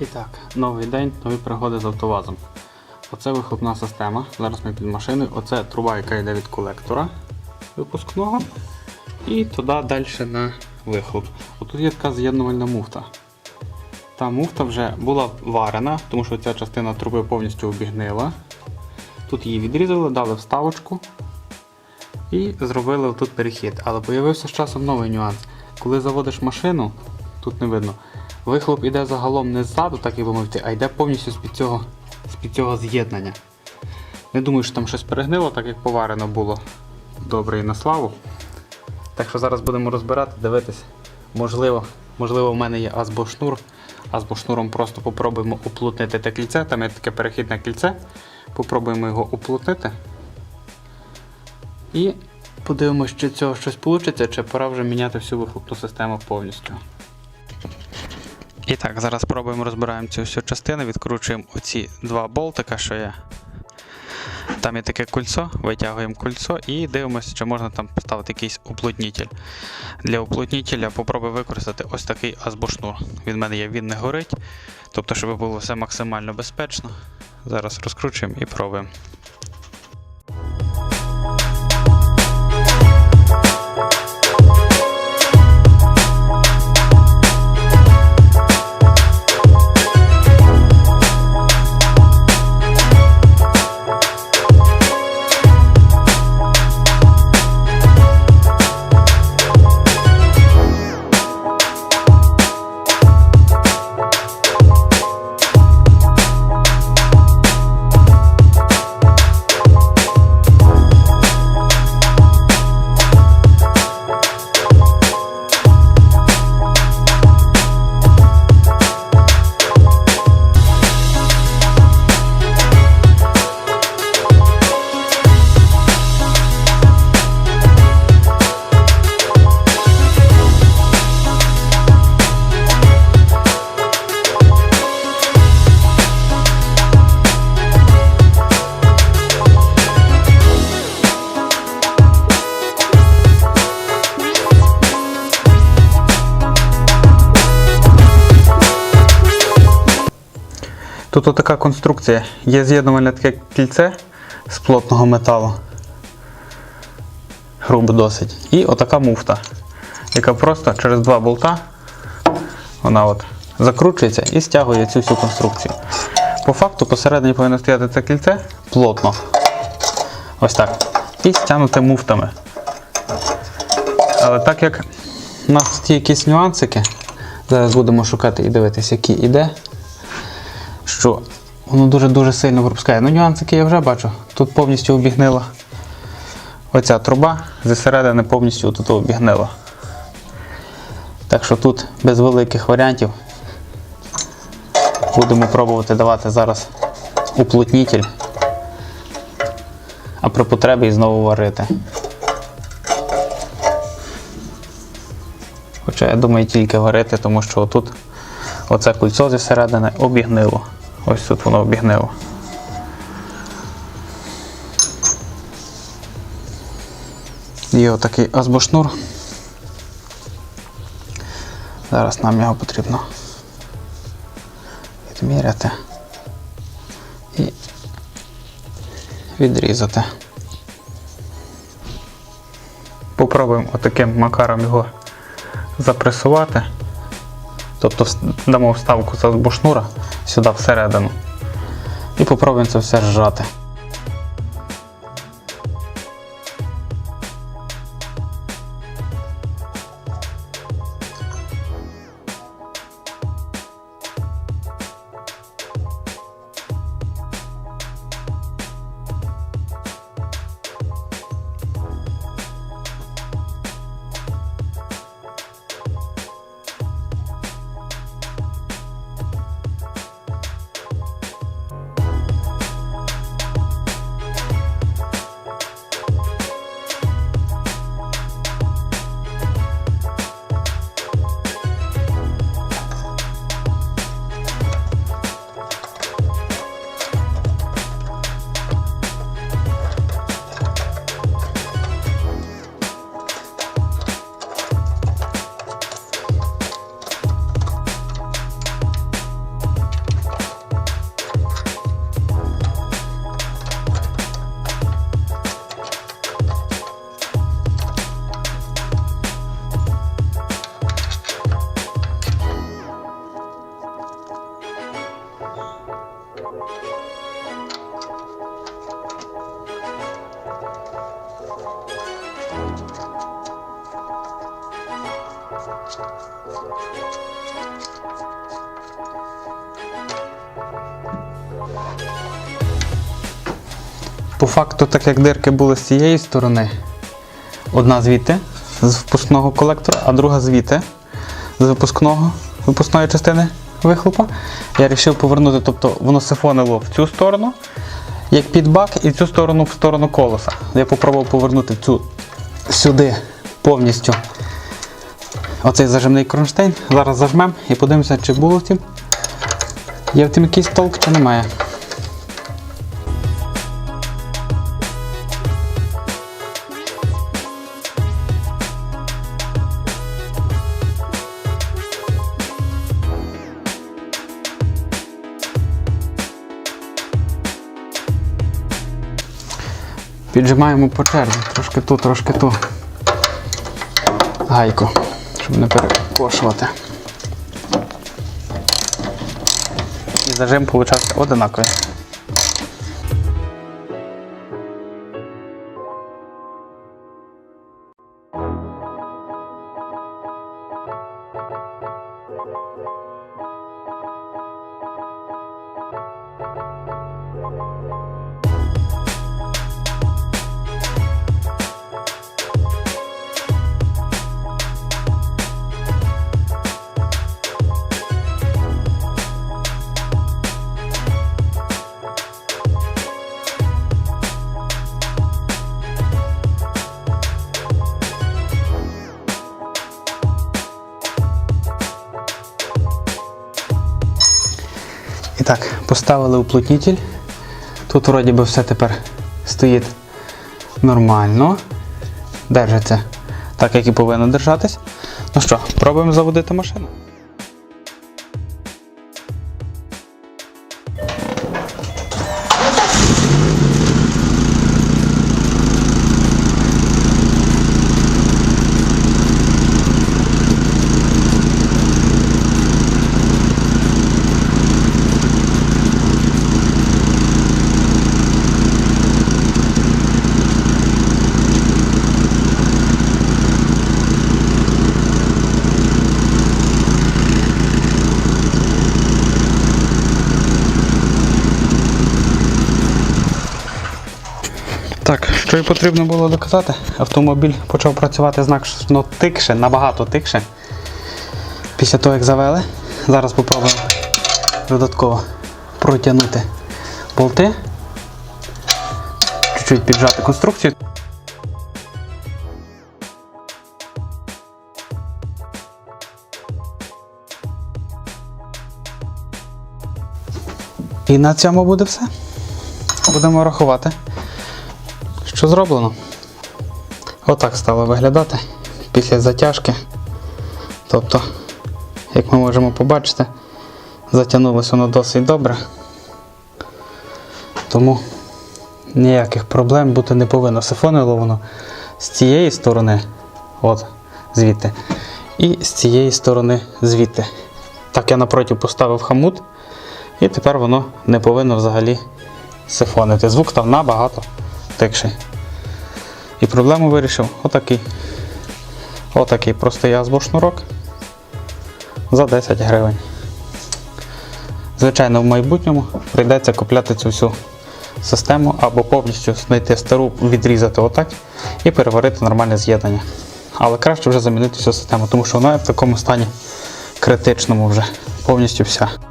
І так, новий день, нові пригоди з автовазом. Оце вихлопна система. Зараз ми під машиною. Оце труба, яка йде від колектора випускного. І туди далі на вихлоп. Отут є така з'єднувальна муфта. Та муфта вже була варена, тому що ця частина труби повністю обігнила. Тут її відрізали, дали вставочку і зробили тут перехід. Але з'явився з часом новий нюанс. Коли заводиш машину, тут не видно, вихлоп іде загалом не ззаду, так як би а йде повністю з-під цього, з-під цього з'єднання. Не думаю, що там щось перегнило, так як поварено було добре і на славу. Так що зараз будемо розбирати, дивитись. Можливо, можливо, в мене є азбошнур. Азбошнуром просто попробуємо уплотнити те кільце. Там є таке перехідне кільце. Попробуємо його уплотнити. І подивимося, чи цього щось вийде, чи пора вже міняти всю вихлопну систему повністю. І так, зараз спробуємо розбираємо цю всю частину, відкручуємо оці два болтика, що є. Там є таке кольцо, витягуємо кольцо і дивимося, чи можна там поставити якийсь уплотнітель. Для уплотнітеля попробую використати ось такий азбошнур. Від мене є, він не горить. Тобто, щоб було все максимально безпечно. Зараз розкручуємо і пробуємо. Тут отака конструкція. Є з'єднувальне таке кільце з плотного металу. Грубо досить. І отака муфта, яка просто через два болта вона от закручується і стягує цю всю конструкцію. По факту посередині повинно стояти це кільце плотно. Ось так. І стягнуте муфтами. Але так як у нас є якісь нюансики, зараз будемо шукати і дивитися, які іде що воно дуже-дуже сильно пропускає. Ну, нюансики я вже бачу. Тут повністю обігнила оця труба, зі середини повністю тут обігнила. Так що тут без великих варіантів будемо пробувати давати зараз уплотнітель, а при потребі і знову варити. Хоча я думаю тільки варити, тому що отут оце кольцо зі обігнило. Ось тут воно обігнило. Є отакий азбошнур. Зараз нам його потрібно відміряти і відрізати. Попробуємо отаким макаром його запресувати. Тобто дамо вставку з бушнура сюди всередину. І попробуємо це все зжати. По факту, так як дирки були з цієї сторони, одна звідти з впускного колектора, а друга звідти з випускного, випускної частини вихлопа, я вирішив повернути, тобто воно сифонило в цю сторону, як під бак, і цю сторону в сторону колеса. Я спробував повернути цю сюди повністю оцей зажимний кронштейн. Зараз зажмемо і подивимося, чи було в тім. Є в тім якийсь толк, чи немає. Піджимаємо по черзі, трошки ту, трошки ту гайку, щоб не перекошувати. І зажим виходить одинаковий. Так, поставили уплотнитель. Тут вроді би все тепер стоїть нормально. Держиться так, як і повинно держатись. Ну що, пробуємо заводити машину. Так, що і потрібно було доказати, автомобіль почав працювати значно тикше, набагато тикше. Після того, як завели, зараз спробуємо додатково протягнути болти, чуть-чуть піджати конструкцію. І на цьому буде все. Будемо рахувати що зроблено. Отак стало виглядати після затяжки. Тобто, як ми можемо побачити, затягнулося воно досить добре. Тому ніяких проблем бути не повинно. Сифонило воно з цієї сторони, от, звідти, і з цієї сторони звідти. Так я напроти поставив хамут, і тепер воно не повинно взагалі сифонити. Звук став набагато тикший. І проблему вирішив отакий. Отакий простий азбо шнурок за 10 гривень. Звичайно, в майбутньому прийдеться купляти цю всю систему або повністю знайти стару, відрізати отак і переварити нормальне з'єднання. Але краще вже замінити всю систему, тому що вона в такому стані критичному вже повністю вся.